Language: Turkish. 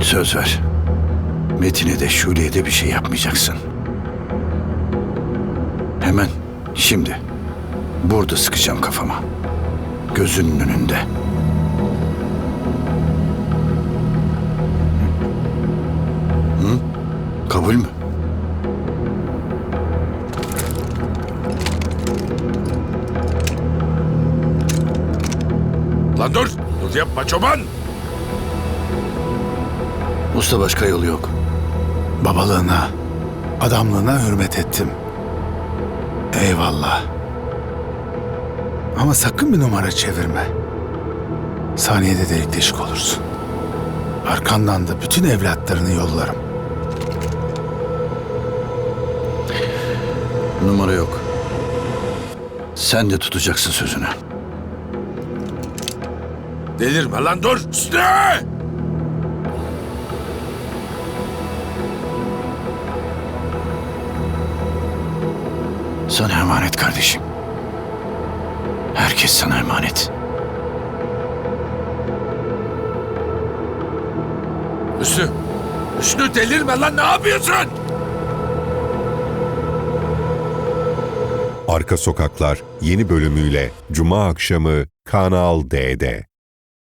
Söz ver. Metin'e de Şule'ye de bir şey yapmayacaksın. Hemen şimdi. Burada sıkacağım kafama. Gözünün önünde. Hı? Kabul mü? Lan dur! Dur yapma çoban! Usta başka yolu yok. Babalığına, adamlığına hürmet ettim. Eyvallah. Ama sakın bir numara çevirme. Saniyede delik deşik olursun. Arkandan da bütün evlatlarını yollarım. Numara yok. Sen de tutacaksın sözünü. Delirme lan dur! Üstüne! Sana emanet kardeşim. Herkes sana emanet. Üstü! Üstü delirme lan ne yapıyorsun? Arka Sokaklar yeni bölümüyle Cuma akşamı Kanal D'de.